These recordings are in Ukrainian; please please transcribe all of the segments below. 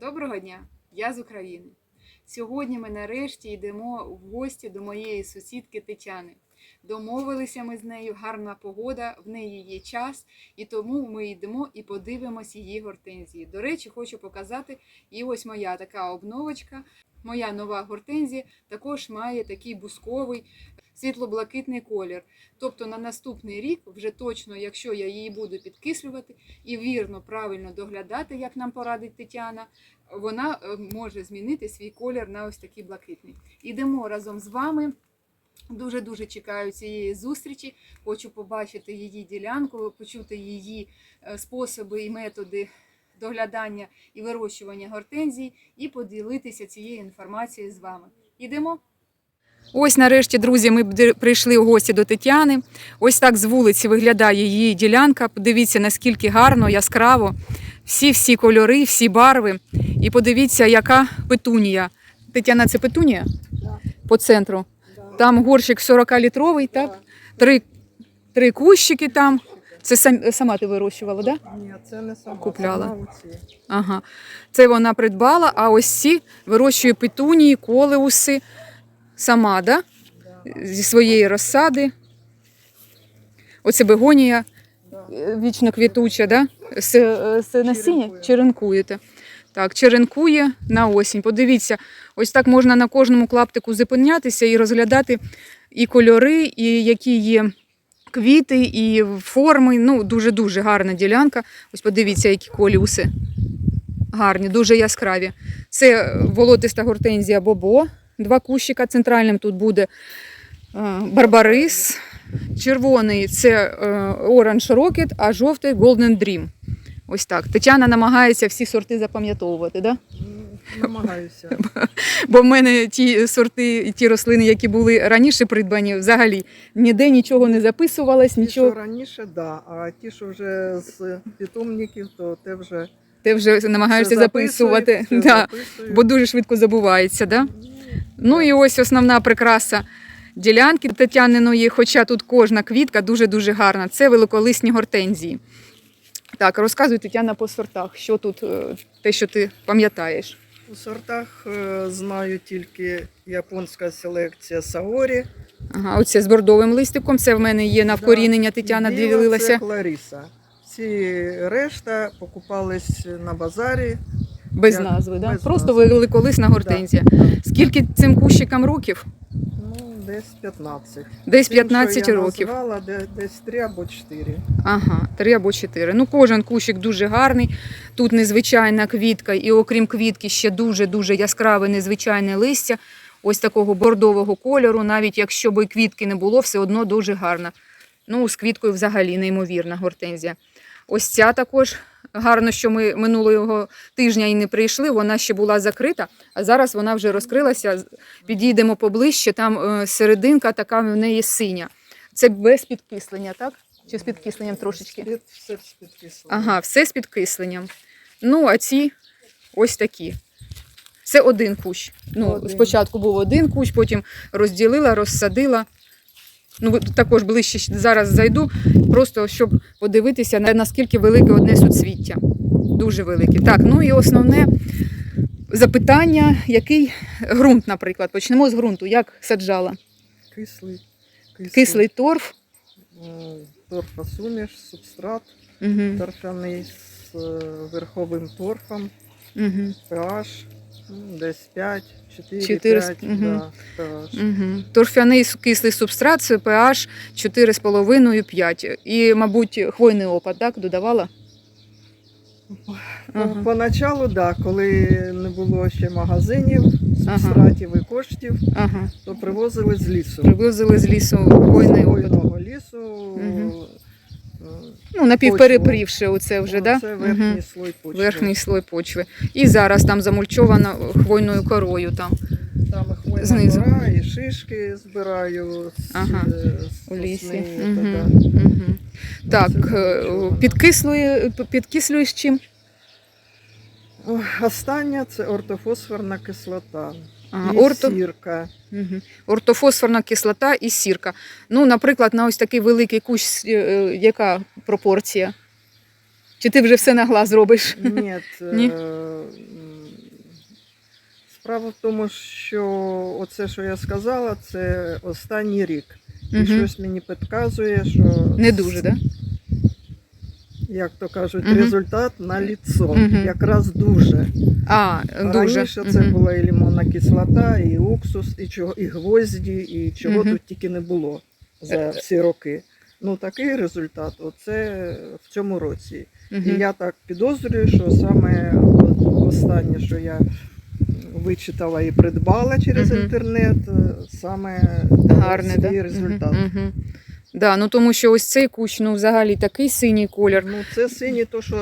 Доброго дня! Я з України. Сьогодні ми нарешті йдемо в гості до моєї сусідки Тетяни. Домовилися ми з нею, гарна погода, в неї є час, і тому ми йдемо і подивимось її гортензії. До речі, хочу показати, і ось моя така обновочка. Моя нова гортензія також має такий бусковий світло-блакитний колір. Тобто на наступний рік, вже точно, якщо я її буду підкислювати і вірно, правильно доглядати, як нам порадить Тетяна, вона е, може змінити свій колір на ось такий блакитний. Ідемо разом з вами. Дуже дуже чекаю цієї зустрічі. Хочу побачити її ділянку, почути її е, способи і методи доглядання і вирощування гортензій, і поділитися цією інформацією з вами. Ідемо. Ось нарешті, друзі, ми прийшли в гості до Тетяни. Ось так з вулиці виглядає її ділянка. Подивіться, наскільки гарно, яскраво. Всі-всі кольори, всі барви. І подивіться, яка петунія. Тетяна, це петунія? Да. По центру. Там горщик 40-літровий, так? Три, три кущики там. Це сам, сама ти вирощувала, так? Да? Ні, це не сама. Купляла. Ага. Це вона придбала, а ось ці вирощує петунії, колеуси сама, да? Зі своєї розсади. Оце бегонія е, вічно квітуча, да? з, е, з насіння Черенкує. черенкуєте. Так, черенкує на осінь. Подивіться, ось так можна на кожному клаптику зупинятися і розглядати і кольори, і які є квіти, і форми. Ну, дуже-дуже гарна ділянка. Ось подивіться, які колюси. Гарні, дуже яскраві. Це е, волотиста гортензія Бобо. Два кущика. Центральним тут буде е, барбарис. Червоний це е, Orange Rocket, а жовтий Golden Dream. Ось так. Тетяна намагається всі сорти запам'ятовувати, да? Намагаюся. бо в мене ті сорти ті рослини, які були раніше придбані, взагалі ніде нічого не записувалось, Ті, що нічого. раніше, да, а ті, що вже з питомників, то те вже Ти вже намагаєшся записувати. все Да. записую. Бо дуже швидко забувається, да? Ну і ось основна прикраса ділянки Тетяниної, хоча тут кожна квітка дуже-дуже гарна. Це великолисні гортензії. Так, розказуй Тетяна по сортах, що тут, е, те, що ти пам'ятаєш. У сортах е, знаю тільки японська селекція Саорі. Ага, оце з бордовим листиком. Це в мене є на вкорінення. Тетяна ділилася. Це Кларіса. Всі решта покупались на базарі. Без Я- назви, да? без просто назви. великолисна гортензія. Да, да. Скільки цим кущикам років? Ну, десь 15. Десь Тим, 15 що я років. Назвала, де- десь 3 або 4. Ага, три або чотири. Ну, кожен кущик дуже гарний. Тут незвичайна квітка, і окрім квітки, ще дуже-дуже яскраве незвичайне листя. Ось такого бордового кольору. Навіть якщо би квітки не було, все одно дуже гарна. Ну, з квіткою взагалі неймовірна гортензія. Ось ця також гарно, що ми минулого тижня і не прийшли. Вона ще була закрита, а зараз вона вже розкрилася. Підійдемо поближче. Там е, серединка така в неї синя. Це без підкислення, так? Чи з підкисленням трошечки? Все з підкислення. Ага, все з підкисленням. Ну, а ці ось такі. Це один кущ. Ну, Один. спочатку був один кущ, потім розділила, розсадила. Ну, також ближче зараз зайду, просто щоб подивитися, наскільки велике одне суцвіття. Дуже велике. Так, ну і основне запитання, який ґрунт, наприклад. Почнемо з ґрунту. Як саджала? Кислий. Кислий. Кислий торф. М, Торфосуміш, субстрат, Угу. торфяний з е, верховим торфом, Угу. pH десь 5, 4, Чотири з- 5, мгм. да, pH. Угу. Торфяний кислий субстрат, це pH 4,5-5. І, мабуть, хвойний опад, так, додавала? Ага. Ну, Поначалу, да, коли не було ще магазинів, Ага. субстратів і коштів, Ага. то привозили з лісу. Привозили з лісу хвойний опад. лісу. Мгм. Ну, напівперепрівши оце вже, так? Це Да? верхній Мгм. слой почви. Верхній слой почви. І зараз там замульчовано хвойною корою. Там. Там хвойна знизу. кора, і шишки збираю з, Ага. е, з У лісі. сосни, Угу. та. Угу. Так, Це е, підкислює, підкислюєш чим? Остання це ортофосфорна кислота. А, і орто... сірка. Угу. Ортофосфорна кислота і сірка. Ну, наприклад, на ось такий великий кущ, е, яка пропорція? Чи ти вже все на глаз робиш? Ні, Ні? е, Справа в тому, що оце, що я сказала, це останній рік. І щось мені підказує, що Не дуже, да? Як то кажуть, Мгм. результат на ліцо. Мгм. Якраз дуже. А, дуже. Раніше це Мгм. була і лимонна кислота, і уксус, і чого, і гвозді, і чого Мгм. тут тільки не було за всі роки. Ну такий результат, оце в цьому році. Мгм. І я так підозрюю, що саме останнє, що я вичитала і придбала через Мгм. інтернет, е, саме Гарний, свій да? результат. Мгм. Да, ну тому що ось цей кущ, ну взагалі такий синій колір. Ну, це синій, то що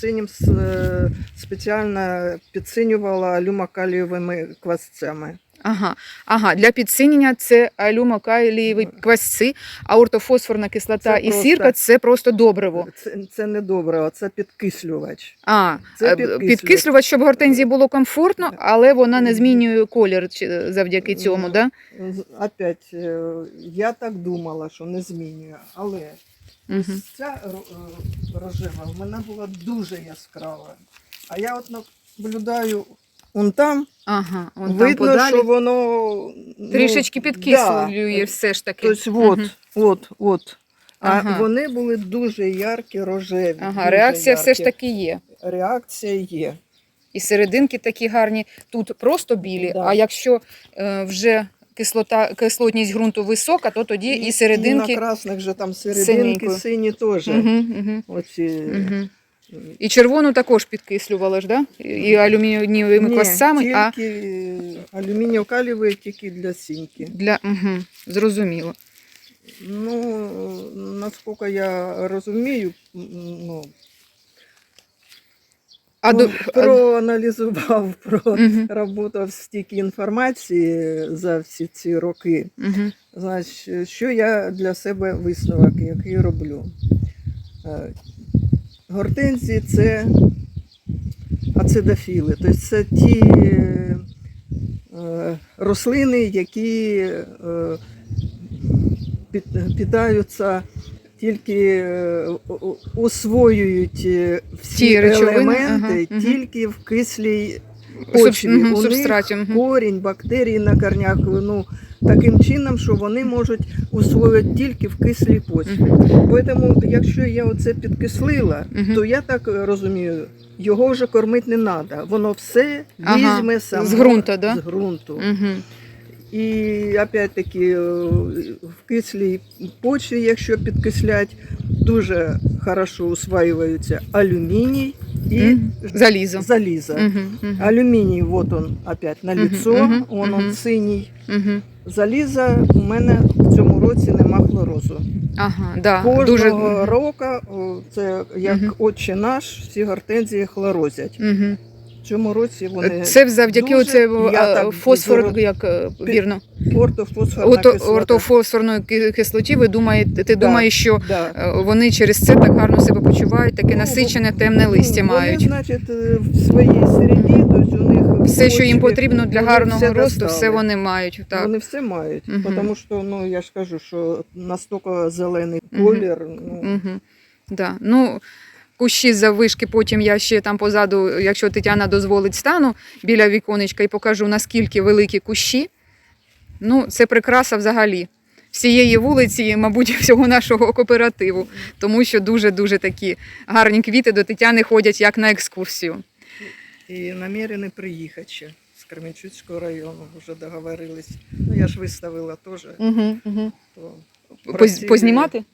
синім е, спеціально підсинювала люмакалієвими квасцями. Ага, ага, для підсинення це алюмокалієві квасці, а ортофосфорна кислота Це і просто- сірка це просто добриво. Це, це не добре, а це підкислювач. А, Це е, підкислювач. підкислювач, щоб гортензії було комфортно, але вона не змінює колір завдяки цьому, Ну, да? Опять, е, я так думала, що не змінює, але Угу. ця е, рожева в мене була дуже яскрава. А я от наблюдаю он там, Ага, он там видно, подалі що воно ну, трішечки підкислює да. все ж таки. Тобто, от, Мгм. от, от. А Ага. вони були дуже яркі, рожеві. Ага, дуже реакція все ж таки є. Реакція є. І серединки такі гарні. Тут просто білі. Да. А якщо е, вже кислота, кислотність ґрунту висока, то тоді і, І серединки. на красних же там серединки синенькою. сині теж. Угу, угу, Оці. угу. І червону також підкислювали ж, да? І алюмінієвими Ні, квасцями, а тільки алюмінієв калівий тільки для сіньки. для угу, зрозуміло. Ну, наскільки я розумію, ну, А до проаналізував, про Мгм. работав стільки інформації за всі ці роки. угу. Значить, що я для себе висновок, який роблю? Гортензії це ацидофіли, тобто це ті е, рослини, які е, під- питаються тільки е, освоюють всі Ті елементи ага, тільки в кислій почві. Суб, У них корінь, бактерії на корнях, ну таким чином, що вони можуть усвоювати тільки в кислій почві. Мгм. Тому, якщо я оце підкислила, то я так е, розумію, його вже кормити не треба. Воно все Ага, візьме само з ґрунту, да? з ґрунту. Мгм. І опять-таки е, в кислій почві, якщо підкислять, дуже хорошо усваюється алюміній і Мгм. Залізо. залізо. угу. мгм. Алюміній, вот он опять на лицо, угу, он, угу. он синій. Угу. Заліза у мене в цьому році нема хлорозу. Ага, да. Кожного Дуже... року, це як угу. отче наш, всі гортензії хлорозять. Мгм. Цьому році вони Це завдяки дуже- оце, я а, так фосфор, зро- як е, вірно, ортофосфорна Ото, кислота. ортофосфорної ки- кислоті, ви думаєте, ти Да. думаєш, що Да. е, вони через це так гарно себе почувають, таке Ну, насичене темне листя Ну, мають. Значить, е, в своїй середі, тобто у них в Все, що їм почві, потрібно для вони гарного все росту, достали. все вони мають. Так. Вони все мають. Мгм. Тому що, ну, я ж кажу, що настільки зелений Мгм. колір, ну, Угу. Да. Ну, кущі заввишки, потім я ще там позаду, якщо Тетяна дозволить, стану біля віконечка і покажу, наскільки великі кущі. Ну, це прикраса взагалі. Всієї вулиці, мабуть, всього нашого кооперативу, тому що дуже-дуже такі гарні квіти до Тетяни ходять як на екскурсію. І намірены приїхати ще з Кременчуцького району, вже договорились. Ну, я ж виставила теж. Угу, угу. То Поз, познімати?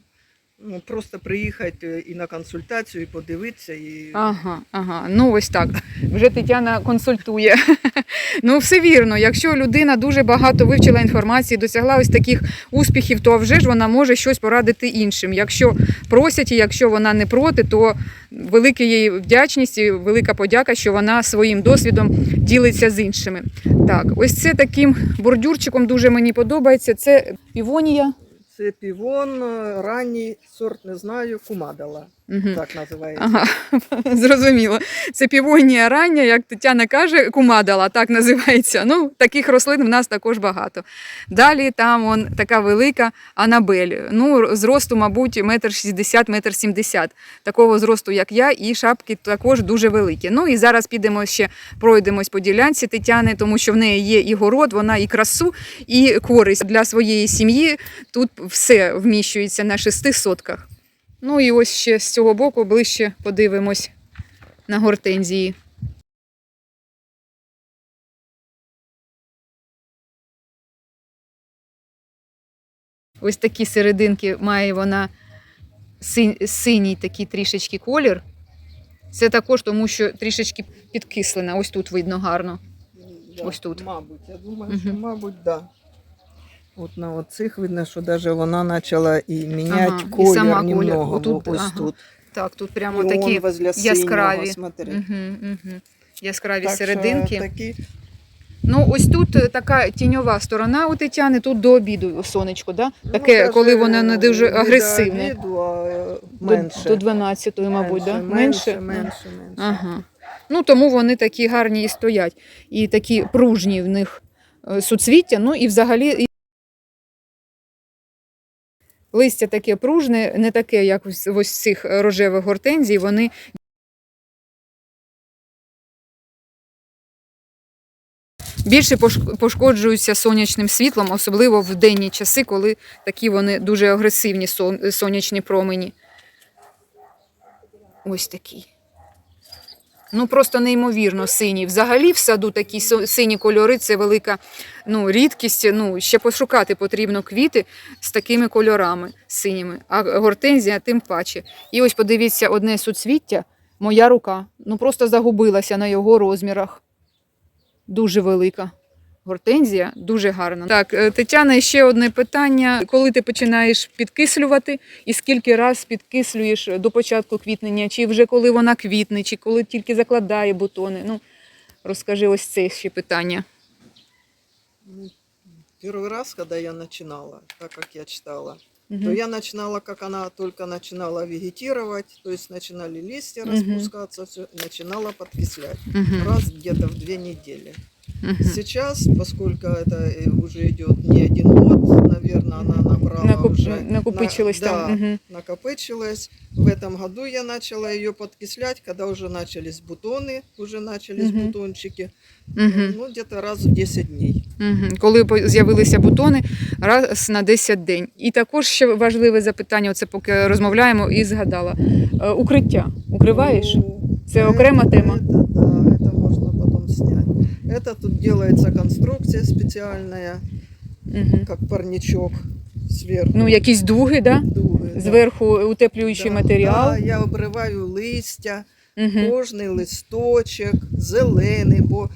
Ну, просто приїхати і на консультацію, і подивитися. І... Ага, ага. Ну ось так. Вже Тетяна консультує. ну, все вірно. Якщо людина дуже багато вивчила інформації, досягла ось таких успіхів, то вже ж вона може щось порадити іншим. Якщо просять, і якщо вона не проти, то велика їй вдячність і велика подяка, що вона своїм досвідом ділиться з іншими. Так, ось це таким бордюрчиком дуже мені подобається. Це півонія. Це півон, ранній сорт, не знаю, кумадала. Угу. так називається. Ага, зрозуміло. Це півонія рання, як Тетяна каже, кумадала, так називається. Ну, таких рослин в нас також багато. Далі там он, така велика Анабель. Ну, зросту, мабуть, метр шістдесят, метр сімдесят. Такого зросту, як я, і шапки також дуже великі. Ну і зараз підемо ще пройдемось по ділянці Тетяни, тому що в неї є і город, вона і красу, і користь для своєї сім'ї. Тут все вміщується на шести сотках. Ну і ось ще з цього боку ближче подивимось на гортензії. Ось такі серединки має вона синій такий трішечки колір. Це також тому, що трішечки підкислена. Ось тут видно гарно. Ось тут. Мабуть, я думаю, що, мабуть, да. От на оцих видно, що даже вона почала і міняти Ага, і колір сама колір. немного. Отут, ось ага. тут. Так, тут прямо он такі яскраві. Угу, угу. яскраві Так що серединки. такі Ну, ось тут е, така тіньова сторона у Тетяни, тут до обіду сонечко, да? Ну, таке, даже коли воно не дуже не до агресивне. обіду, а е, До, до 12-ї, мабуть, да? менше, менше. менше, менше. Ага. Ну, тому вони такі гарні і стоять. І такі пружні в них е, суцвіття. Ну і взагалі. Листя таке пружне, не таке, як ось, ось цих рожевих гортензій, вони більше пошкоджуються сонячним світлом, особливо в денні часи, коли такі вони дуже агресивні сонячні промені. Ось такий. Ну просто неймовірно сині. Взагалі в саду такі сині кольори це велика ну, рідкість. Ну, ще пошукати потрібно квіти з такими кольорами синіми, а гортензія тим паче. І ось подивіться, одне суцвіття, моя рука. Ну просто загубилася на його розмірах. Дуже велика. Гортензія дуже гарна. Так, е, Тетяна, ще одне питання. Коли ти починаєш підкислювати, і скільки раз підкислюєш до початку квітнення, чи вже коли вона квітне, чи коли тільки закладає бутони? Ну, розкажи ось це ще питання. Первый раз, когда я начинала, так как я читала, то я начинала, как она только начинала вегетировать, то есть начинали листья Мгм. распускаться, все, начинала подкислять. Мгм. Раз где-то в две недели. Мгм. Сейчас, поскольку это э, уже идет не один год, наверное, она набрала Накоп... уже, Накопичилось на- там. да, Мгм. накопычилась. В этом году я начала ее подкислять, когда уже начались бутоны, уже начались Мгм. бутончики. Мгм. Ну, где-то раз в 10 дней. Мгм. Коли по- з'явилися бутони раз на 10 день. І також ще важливе запитання, оце поки розмовляємо і згадала. Е, Укриття. Укриваєш? Ну, Це это- окрема тема. Это тут делается конструкция специальная, угу. как парничок сверху. Ну, якісь дуги, да? дуги, да. зверху утеплюючий Да, матеріал. Да, я обриваю листя, угу. кожний листочок, зелений, бо,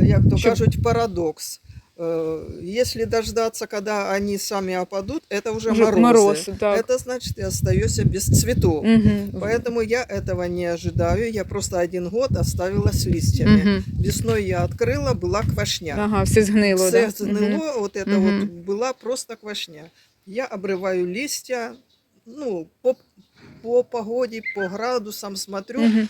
е, як то Щоб- кажуть, парадокс. Е, Если дождаться, когда они сами опадут, это уже, Вже морозы. мороз, так. Это значит, я остаюсь без цветов. Мгм. Поэтому я этого не ожидаю. Я просто один год оставила с листьями. Мгм. Весной я открыла, была квашня. Ага, все згнило, Все да? сгнило, вот это Мгм. вот была просто квашня. Я обрываю листья, ну, по, по погоде, по градусам смотрю. Мгм.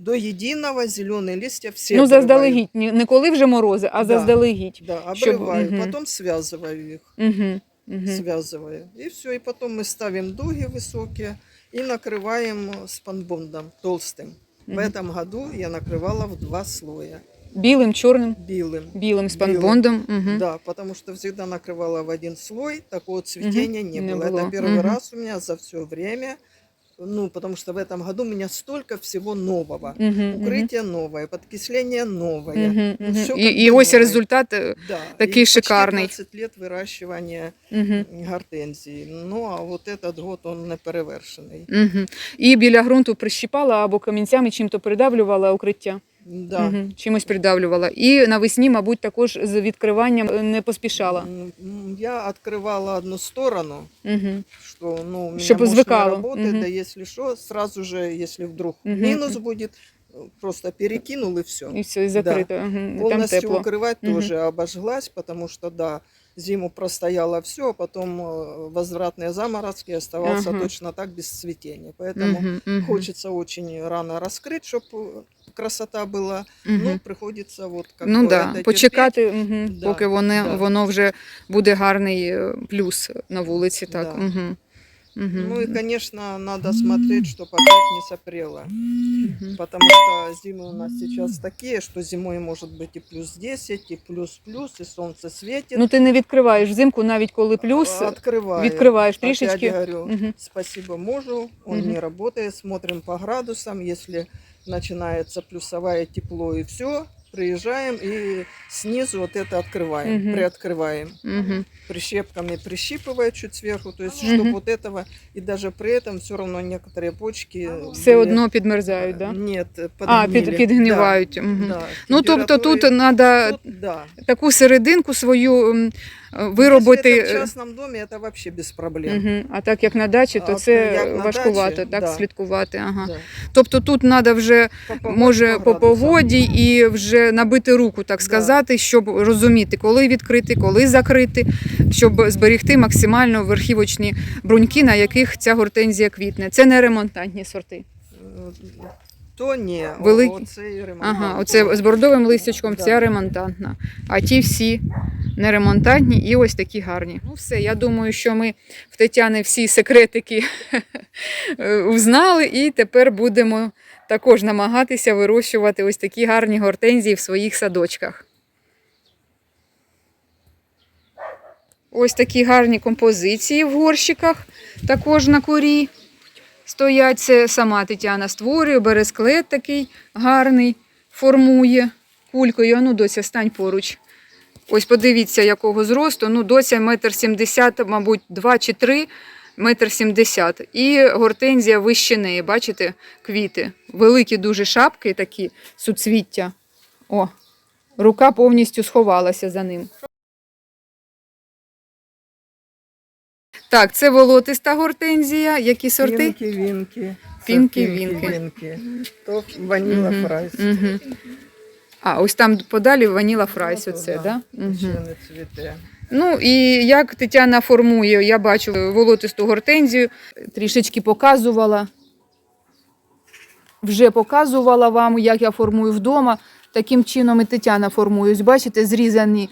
До единого зеленые листья все Ну, обрываю. заздалегідь, Ні- не коли вже морози, а Да. заздалегідь. Да, Чтоб- обрываю, мгм. потом связываю их. Угу. Угу. связываю. И все, и потом мы ставим дуги высокие и накрываем спанбондом толстым. В этом году я накрывала в два слоя Білим, чорним, белым. білим спанбондом. Угу. Да, потому что всегда накрывала в один слой, такого цветения не, не было. было. Это первый Мгм. раз у меня за все время. Ну, потому что в этом году у меня столько всего нового. Угу. Укрытие новое, подкисление новое. Угу. Ну, всё І, как і бы ось новое. результат. е, Да, Такий и почти шикарний. 20 лет выращивания Угу. гортензии. Ну, а вот этот год он не перевершений. Угу. І біля ґрунту прищіпала або камінцями чим-то придавлювала укриття. Да. Угу. Чимось придавлювала. І навесні, мабуть, також з відкриванням е, не поспішала. М, м, Я открывала одну сторону, Угу. что ну, у меня Чтоб муж не звыкало. работает, Мгм. да если что, сразу же, если вдруг Мгм. минус будет, э, просто перекинул и все. І все, і закрито. Угу. Там Полностью тепло. укрывать Мгм. тоже обожглась, потому что, да, зиму простояло все, а потом э, возвратные заморозки, и оставался Ага. точно так без цветения. Поэтому Мгм, мгм, хочется очень рано раскрыть, чтобы красота была. мгм. Ну, приходится вот как Ну бы да, это терпеть. почекати, мгм, Да, поки воно, да. воно вже буде гарний е, плюс на вулиці. Так. Да. Угу. Угу. Ну и, конечно, надо смотреть, чтобы опять не сопрело. Потому что зимы у нас сейчас такие, что зимой может быть и плюс 10, и плюс-плюс, и солнце светит. Ну ти не відкриваєш взимку, навіть коли плюс, Открываю. відкриваєш Опять трішечки. говорю, Мгм. спасибо мужу, он Мгм. не работает, смотрим по градусам, если начинается плюсовое тепло и все, приезжаем и снизу вот это открываем, Мгм. приоткрываем. Угу. Прищепками прищипывая чуть сверху, то есть Мгм. чтобы вот этого, и даже при этом все равно некоторые почки... Все были- одно підмерзають, да? Нет, А, під, подгнили. підгнивають. Да, Мгм. да, Ну тобто тут температуры- треба тут, да. таку серединку свою е, виробити. это в частном доме, это вообще без проблем. Угу. А так як на дачі, то А, це важкувато, дачі, так да. слідкувати. Ага. Да. Тобто тут треба вже По може по погоді і вже набити руку, так Да. сказати, щоб розуміти, коли відкрити, коли закрити, щоб зберегти максимально верхівочні бруньки, на яких ця гортензія квітне. Це не ремонтантні сорти. То ні, Великі? оце. Ага, оце з бордовим листячком, ця ремонтантна. А ті всі не ремонтантні і ось такі гарні. Ну все, я думаю, що ми в Тетяни всі секретики узнали, і тепер будемо також намагатися вирощувати ось такі гарні гортензії в своїх садочках. Ось такі гарні композиції в горщиках, також на корі стоять. Це сама Тетяна створює, бересклет такий гарний, формує кулькою. Ну, доця, стань поруч. Ось подивіться, якого зросту. Ну, доця метр сімдесят, мабуть, два чи три, метр сімдесят. І гортензія вище неї, бачите, квіти. Великі дуже шапки такі, суцвіття. О, рука повністю сховалася за ним. Так, це волотиста гортензія. Які сорти? Фінки, вінки. Це Фінки, фінки, вінки. вінки. То ваніла Мгм, фрайс. Мгм. А, ось там подалі ваніла фрайс, Ну, оце, да? Не цвіте. Ну і як Тетяна формує, я бачу волотисту гортензію, трішечки показувала. Вже показувала вам, як я формую вдома. Таким чином і Тетяна формує. Ось бачите, зрізані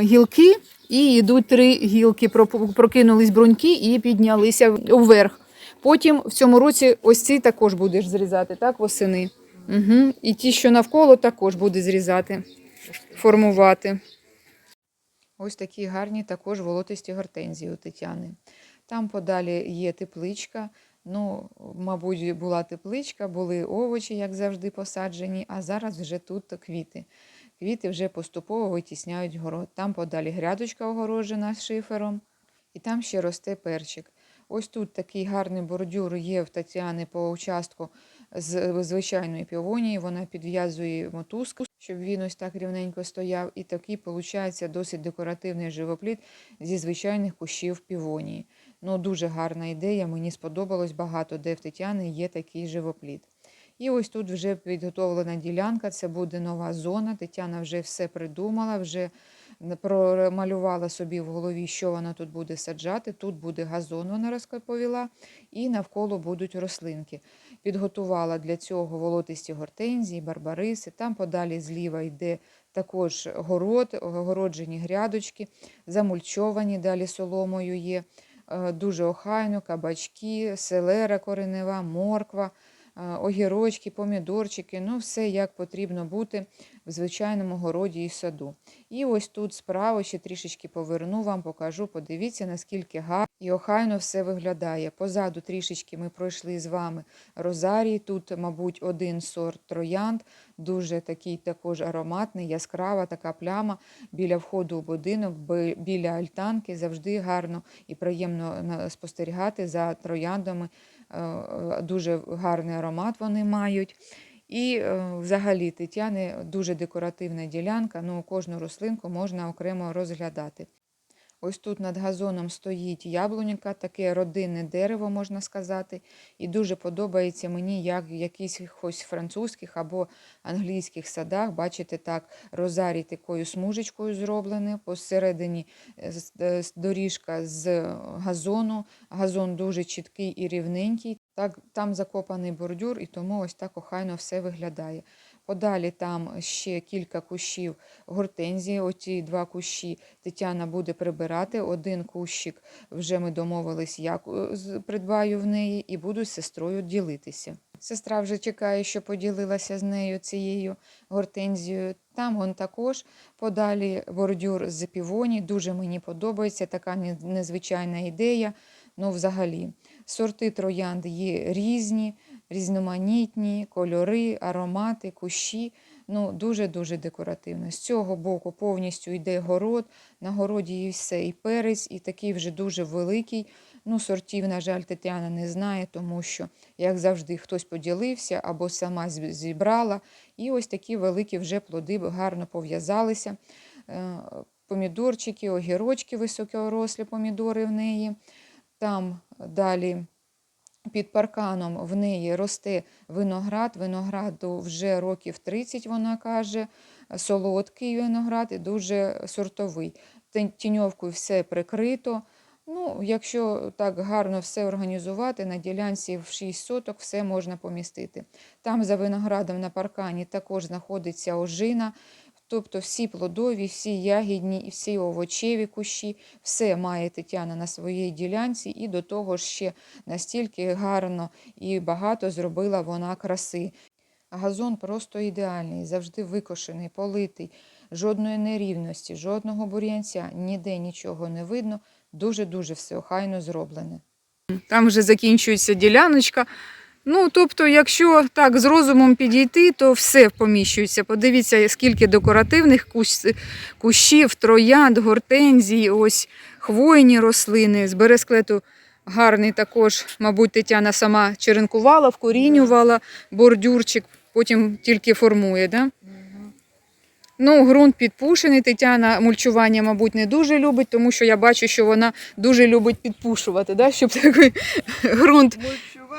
гілки, і йдуть три гілки, прокинулись бруньки і піднялися вверх. Потім в цьому році ось ці також будеш зрізати, так, восени. Угу. І ті, що навколо, також буде зрізати, формувати. Ось такі гарні також волотисті гортензії у Тетяни. Там подалі є тепличка. Ну, мабуть, була тепличка, були овочі, як завжди, посаджені, а зараз вже тут квіти. Квіти вже поступово витісняють город. Там подалі грядочка огорожена шифером, і там ще росте перчик. Ось тут такий гарний бордюр є в Тетяни по участку з звичайної півонії. Вона підв'язує мотузку, щоб він ось так рівненько стояв. І такий, виходить, досить декоративний живопліт зі звичайних кущів півонії. Ну, дуже гарна ідея, мені сподобалось багато, де в Тетяни є такий живопліт. І ось тут вже підготовлена ділянка, це буде нова зона. Тетяна вже все придумала, вже промалювала собі в голові, що вона тут буде саджати. Тут буде газон, вона розповіла, і навколо будуть рослинки. Підготувала для цього волотисті гортензії, барбариси. Там подалі зліва йде також город, огороджені грядочки, замульчовані, далі соломою є. Е, Дуже охайно, кабачки, селера коренева, морква, огірочки, помідорчики, ну все як потрібно бути в звичайному городі і саду. І ось тут справа ще трішечки поверну вам, покажу, подивіться, наскільки гарно і охайно все виглядає. Позаду трішечки ми пройшли з вами розарій. Тут, мабуть, один сорт троянд, дуже такий також ароматний, яскрава така пляма біля входу у будинок, біля альтанки. Завжди гарно і приємно спостерігати за трояндами. Е, е, Дуже гарний аромат вони мають. І е, взагалі Тетяни дуже декоративна ділянка, ну кожну рослинку можна окремо розглядати. Ось тут над газоном стоїть яблунька, таке родинне дерево, можна сказати. І дуже подобається мені, як в якихось французьких або англійських садах, бачите, так, розарій такою смужечкою зроблений. Посередині е, е, доріжка з газону. Газон дуже чіткий і рівненький. Так, там закопаний бордюр, і тому ось так охайно все виглядає. Подалі там ще кілька кущів гортензії. Оці два кущі Тетяна буде прибирати. Один кущик вже ми домовились, як е, придбаю в неї, і буду з сестрою ділитися. Сестра вже чекає, що поділилася з нею цією гортензією. Там он також подалі бордюр з півоні. Дуже мені подобається така незвичайна ідея. Ну, взагалі, сорти троянд є різні, різноманітні, кольори, аромати, кущі. Ну, дуже-дуже декоративно. З цього боку повністю йде город. На городі і все, і перець, і такий вже дуже великий. Ну, сортів, на жаль, Тетяна не знає, тому що, як завжди, хтось поділився або сама зібрала. І ось такі великі вже плоди гарно пов'язалися. Е, Помідорчики, огірочки, високорослі помідори в неї. Там далі під парканом в неї росте виноград. Винограду вже років 30, вона каже. Солодкий виноград і дуже сортовий. Тіньовкою все прикрито. Ну, якщо так гарно все організувати, на ділянці в 6 соток все можна помістити. Там за виноградом на паркані також знаходиться ожина, тобто всі плодові, всі ягідні всі овочеві кущі, все має Тетяна на своїй ділянці, і до того ж ще настільки гарно і багато зробила вона краси. Газон просто ідеальний, завжди викошений, политий, жодної нерівності, жодного бур'янця, ніде нічого не видно. Дуже-дуже все охайно зроблене. Там вже закінчується діляночка. Ну, тобто, якщо так з розумом підійти, то все поміщується. Подивіться, скільки декоративних кущів, троянд, гортензій, ось хвойні рослини. З бересклету гарний також, мабуть, Тетяна сама черенкувала, вкорінювала бордюрчик, потім тільки формує. Да? Ну, ґрунт підпушений. Тетяна мульчування, мабуть, не дуже любить, тому що я бачу, що вона дуже любить підпушувати, да? щоб такий ґрунт.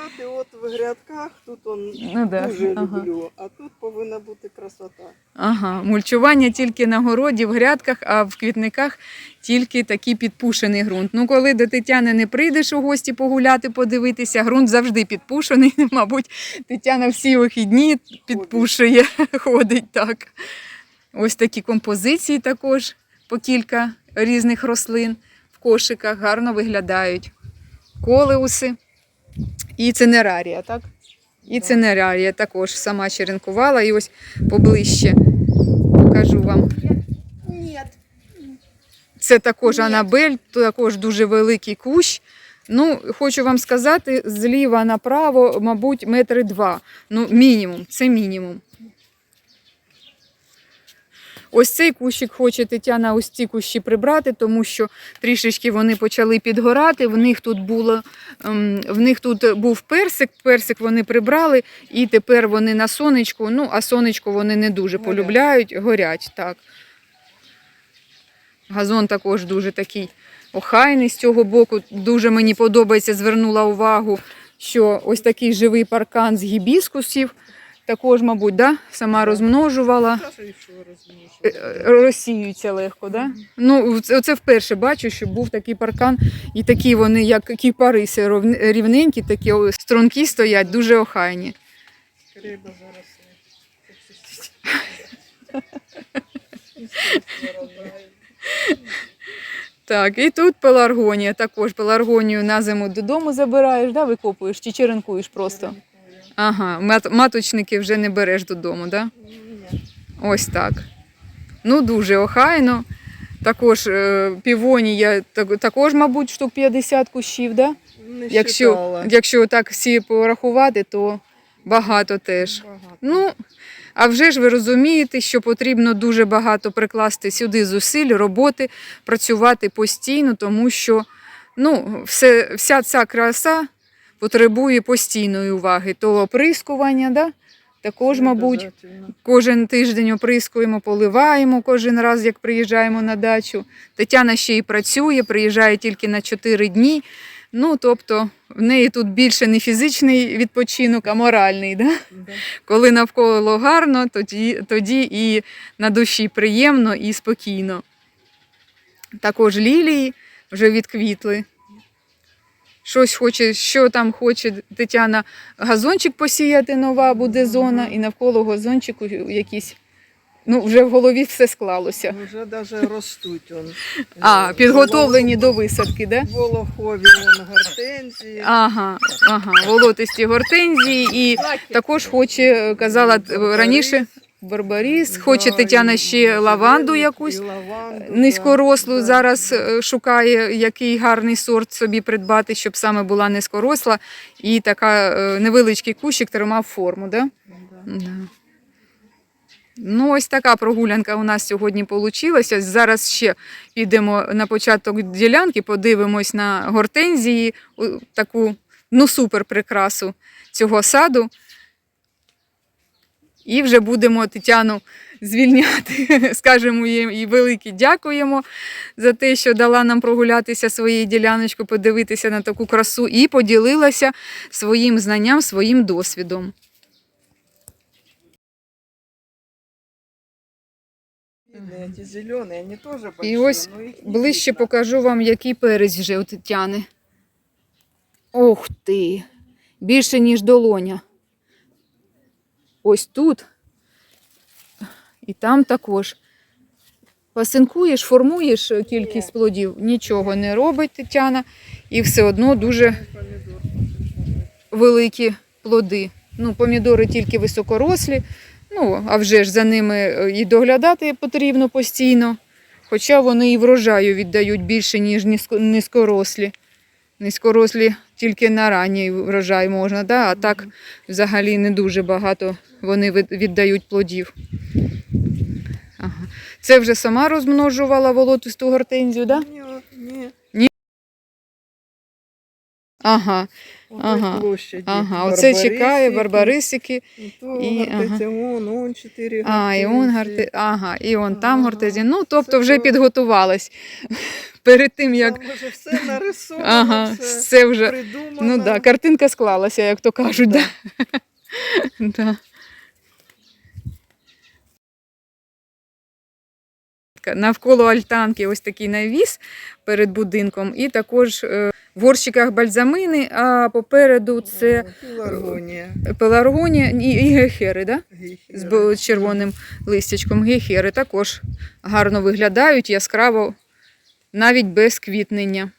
Мульчувати от в грядках, тут он Ну, да. дуже ага. люблю, а тут повинна бути красота. Ага, мульчування тільки на городі, в грядках, а в квітниках тільки такий підпушений ґрунт. Ну, коли до Тетяни не прийдеш у гості погуляти, подивитися, ґрунт завжди підпушений. Мабуть, Тетяна всі вихідні підпушує, ходить так. Ось такі композиції також по кілька різних рослин в кошиках гарно виглядають. Колеуси і цинерарія, так? І Да. цинерарія також сама черенкувала. І ось поближче покажу вам. Ні, Це також. Анабель, також дуже великий кущ. Ну, хочу вам сказати, зліва направо, мабуть, метри два. Ну, мінімум, це мінімум. Ось цей кущик хоче Тетяна ось ці кущі прибрати, тому що трішечки вони почали підгорати. В них тут було ем, в них тут був персик, персик вони прибрали, і тепер вони на сонечку. Ну, а сонечко вони не дуже Горять. полюбляють, горять так. Газон також дуже такий охайний з цього боку. Дуже мені подобається, звернула увагу, що ось такий живий паркан з гібіскусів. Також, мабуть, да? сама розмножувала. Е, е, Розсіються легко, да? Ну, це, вперше бачу, що був такий паркан, і такі вони, як кіпариси, рівненькі, такі о, струнки стоять, дуже охайні. Криба зараз. Так, і тут пеларгонія також. Пеларгонію на зиму додому забираєш, да, викопуєш чи черенкуєш просто? Ага, мат- маточники вже не береш додому, да? Ось так. Ну, дуже охайно. Також е, півонія, так- також, мабуть, штук 50 кущів, да? Не Якщо, якщо так всі порахувати, то багато теж. Багато. Ну, а вже ж ви розумієте, що потрібно дуже багато прикласти сюди зусиль, роботи, працювати постійно, тому що ну, все, вся ця краса потребує постійної уваги. То оприскування, да? також, мабуть, кожен тиждень оприскуємо, поливаємо кожен раз, як приїжджаємо на дачу. Тетяна ще й працює, приїжджає тільки на 4 дні. Ну, тобто, в неї тут більше не фізичний відпочинок, а моральний. Да? Да. Коли навколо гарно, тоді, тоді і на душі приємно і спокійно. Також лілії вже відквітли. Щось хоче, що там хоче Тетяна, газончик посіяти, нова буде зона, і навколо газончику якісь. Ну, вже в голові все склалося. Уже даже ростуть он. А, підготовлені Волох- до висадки, да? Волохові вон гортензії. Ага, ага, волотисті гортензії і також хоче, казала раніше, барбаріс, хоче Да, Тетяна і ще лаванду якусь. лаванду, Низькорослу да, зараз е, шукає, який гарний сорт собі придбати, щоб саме була низькоросла і така е, невеличкий кущик тримав форму. Да? Да. Да. Ну, ось така прогулянка у нас сьогодні вийшла. Зараз ще підемо на початок ділянки, подивимось на гортензії, таку ну, супер прикрасу цього саду. І вже будемо Тетяну звільняти. Скажемо їй і велике дякуємо за те, що дала нам прогулятися своєю діляночкою, подивитися на таку красу і поділилася своїм знанням, своїм досвідом. Видно, Эти зеленые, они тоже большие. І ось но ближче покажу вам, який перець вже у Тетяни. Ох ти! Більше, ніж долоня. Ось тут. І там також. Пасинкуєш, формуєш кількість плодів, нічого не робить Тетяна, і все одно дуже великі плоди. Ну, помідори тільки високорослі, ну, а вже ж за ними е, і доглядати потрібно постійно. Хоча вони і врожаю віддають більше, ніж низько- низькорослі. Низькорослі тільки на ранній врожай можна, да? а так взагалі не дуже багато вони від- віддають плодів. Ага. Це вже сама розмножувала волотисту гортензію, так? Да? Ні, нет. Ага, Ага, той площади. ага. Оце чекає Барбарисики, то і- гортензион, он чотири А, і он гарти... ага, і он там Ага. гортезія. Ну, тобто Це вже то- підготувалась перед тим, як. Там вже все нарисовано, Ага, все все вже. придумано. Ну да, картинка склалася, як то кажуть. Да. Да. Навколо альтанки ось такий навіс перед будинком, і також е, в горщиках бальзамини, а попереду це Пеларгонія. пеларгонія і, і гехери, да? з червоним листячком. Гейхери також гарно виглядають, яскраво, навіть без квітнення.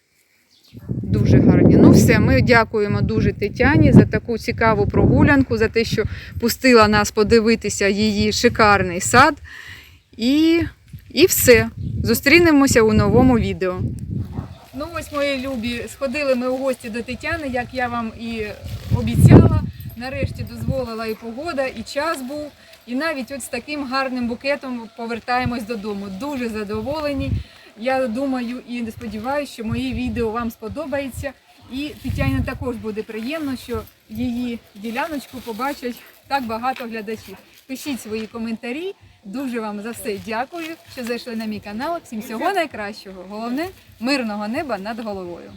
Дуже гарні. Ну все, ми дякуємо дуже Тетяні за таку цікаву прогулянку, за те, що пустила нас подивитися її шикарний сад. І, і все. Зустрінемося у новому відео. Ну ось, мої любі, сходили ми у гості до Тетяни, як я вам і обіцяла. Нарешті дозволила і погода, і час був. І навіть от з таким гарним букетом повертаємось додому. Дуже задоволені. Я думаю і сподіваюся, що мої відео вам сподобається. І Тетяні також буде приємно, що її діляночку побачать так багато глядачів. Пишіть свої коментарі. Дуже вам за все дякую, що зайшли на мій канал. Всім всього найкращого. Головне мирного неба над головою.